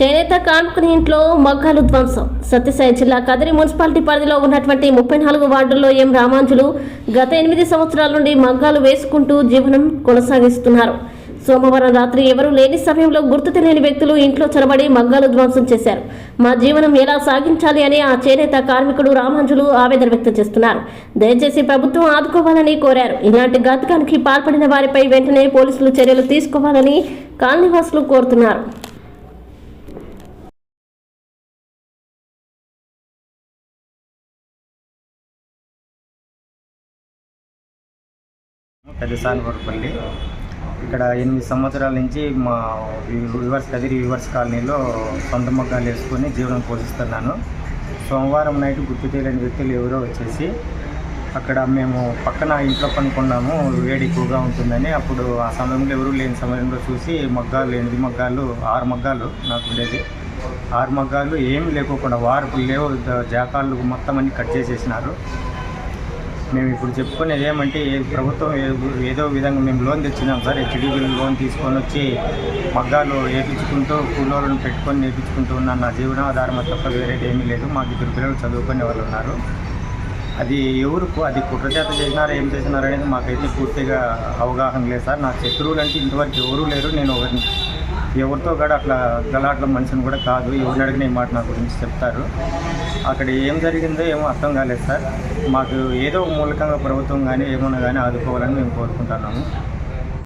చేనేత కార్మికుని ఇంట్లో మగ్గాలు ధ్వంసం. సత్యసాయి జిల్లా కదిరి మున్సిపాలిటీ పరిధిలో ఉన్నటువంటి ముప్పై నాలుగు వార్డుల్లో ఎం రామాంజులు గత ఎనిమిది సంవత్సరాల నుండి మగ్గాలు వేసుకుంటూ జీవనం కొనసాగిస్తున్నారు. సోమవారం రాత్రి ఎవరూ లేని సమయంలో గుర్తు తెలియని వ్యక్తులు ఇంట్లో చొరబడి మగ్గాలు ధ్వంసం చేశారు. మా జీవనం ఎలా సాగించాలి అని ఆ చేనేత కార్మికుడు రామాంజులు ఆవేదన వ్యక్తం చేస్తున్నారు. దయచేసి ప్రభుత్వం ఆదుకోవాలని కోరారు. ఇలాంటి ఘాతకానికి పాల్పడిన వారిపై వెంటనే పోలీసులు చర్యలు తీసుకోవాలని కాలనీవాసులు కోరుతున్నారు. పెద్దసానివరపల్లి ఇక్కడ ఎనిమిది సంవత్సరాల నుంచి మా వివర్స్ కదిరి వివర్స్ కాలనీలో సొంత మగ్గాలు వేసుకొని జీవనం పోషిస్తున్నాను. సోమవారం నైట్ గుర్తు తెలియని వ్యక్తులు ఎవరో వచ్చేసి అక్కడ మేము పక్కన ఇంట్లో పనుకున్నాము వేడి ఎక్కువగా ఉంటుందని. అప్పుడు ఆ సమయంలో ఎవరు లేని సమయంలో చూసి మగ్గాలు ఎనిమిది మగ్గాలు ఆరు మగ్గాలు నాకు ఉండేది. ఆరు మగ్గాలు ఏం లేకోకుండా వార్పులు లేవు జాకాళ్ళు మొత్తం అన్ని కట్ చేసేసినారు. మేము ఇప్పుడు చెప్పుకునేది ఏమంటే ఏ- ప్రభుత్వం ఏదో విధంగా మేము లోన్ తెచ్చినాం సార్ హెచ్డిబి లోన్ తీసుకొని వచ్చి మగ్గాలు వేపించుకుంటూ కూలోళ్ళను పెట్టుకొని నేర్పించుకుంటూ ఉన్నాను నా జీవనాధారం తప్ప వేరేది ఏమీ లేదు. మాకు ఇద్దరు పిల్లలు చదువుకునే వాళ్ళు ఉన్నారు. అది ఎవరు అది కుట్రచేత చేసినారా ఏం చేసినారనేది మాకైతే పూర్తిగా అవగాహన లేదు సార్. నా శత్రువులు అంటే ఇంతవరకు ఎవరూ లేరు. నేను ఎవరిని ఎవరితో కూడా అట్లా గలాట్ల మనిషిని కూడా కాదు. ఎవరిని అడిగిన ఈ మాట నా గురించి చెప్తారు. అక్కడ ఏం జరిగిందో ఏమో అర్థం కాలేదు సార్. మాకు ఏదో మూలకంగా ప్రభుత్వం కానీ ఏమన్నా కానీ ఆదుకోవాలని మేము కోరుకుంటున్నాము.